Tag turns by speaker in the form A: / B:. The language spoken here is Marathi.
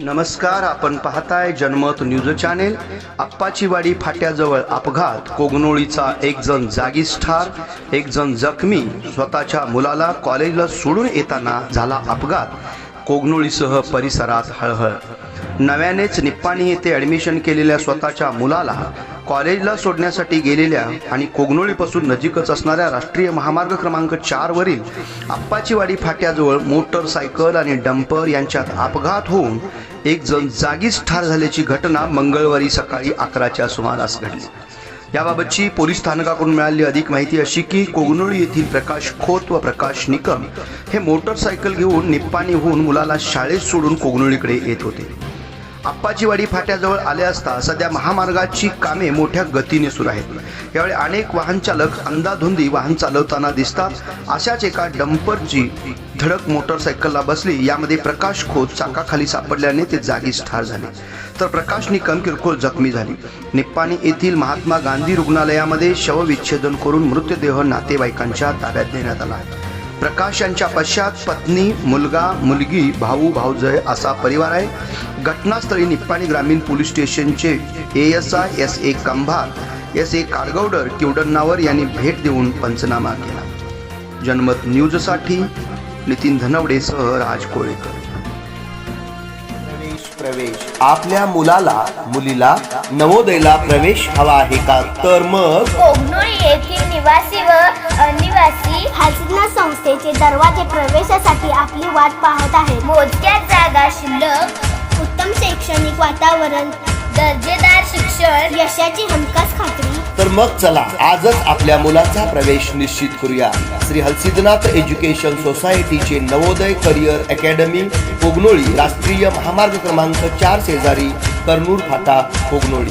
A: नमस्कार आपण पाहताय जनमत न्यूज चॅनेल. आप्पाचीवाडी फाट्याजवळ अपघात. कोगनोळीचा एक जण जागीच ठार एक जण जखमी. स्वतःच्या मुलाला कॉलेजला सोडून येताना झाला अपघात. कोगनोळीसह परिसरात हळहळ. नव्यानेच निप्पाणी येथे ॲडमिशन केलेल्या स्वतःच्या मुलाला कॉलेजला सोडण्यासाठी गेलेल्या आणि कोगनोळीपासून नजीकच असणाऱ्या राष्ट्रीय महामार्ग क्रमांक चार वरील आप्पाचीवाडी फाट्याजवळ मोटरसायकल आणि डंपर यांच्यात अपघात होऊन एक जण जागीच ठार झाल्याची घटना मंगळवारी सकाळी अकराच्या सुमारास घडली. याबाबतची पोलीस स्थानकाकडून मिळालेली अधिक माहिती अशी की कोगनोळी येथील प्रकाश खोत व प्रकाश निकम हे मोटरसायकल घेऊन निप्पाणी होऊन मुलाला शाळेत सोडून कोगनोळीकडे येत होते. आप्पाचीवाडी फाट्याजवळ आले असता सध्या महामार्गाची कामे मोठ्या गतीने सुरू आहेत. यावेळी अनेक वाहन चालक अंदाधुंदी वाहन चालवताना दिसतात. अशाच एका डंपरची धडक मोटरसायकलला बसली. यामध्ये प्रकाश खोत चाकाखाली सापडल्याने ते जागीच ठार झाले. तर प्रकाश निकम किरकोळ जखमी झाली. निप्पाणी येथील महात्मा गांधी रुग्णालयामध्ये शवविच्छेदन करून मृतदेह नातेवाईकांच्या ताब्यात देण्यात आला. आहे प्रकाश यांच्या पश्चात पत्नी मुलगा मुलगी भाऊ भाऊजय असा परिवार आहे. घटनास्थळी निप्पाणी ग्रामीण पोलीस स्टेशनचे A S I S A Kambhar S A Kargoudar Kivadannavar यांनी भेट देऊन पंचनामा केला. जनमत न्यूजसाठी नितीन धनवडेसह राज कोळेकर.
B: प्रवेश प्रवेश. आपल्या मुलाला मुलीला नवोदयला प्रवेश हवा आहे का? तर मग?
C: येथील निवासी व अनिवासी
D: हालसिद्ना संस्थेचे दरवाजे प्रवेशासाठी आपली वाट पाहत आहेत
C: मोजक्या जागा शिल्लक
D: उत्तम शैक्षणिक वातावरण
C: दर्जेदार शिक्षण.
D: यशाची हमखास खात्री.
B: तर मग चला आजच आपल्या मुलाचा प्रवेश निश्चित करूया. श्री हलसिद्धनाथ एज्युकेशन सोसायटीचे नवोदय करिअर अकॅडमी कोगनोळी राष्ट्रीय महामार्ग क्रमांक चार शेजारी कर्नूर फाटा कोगनोळी.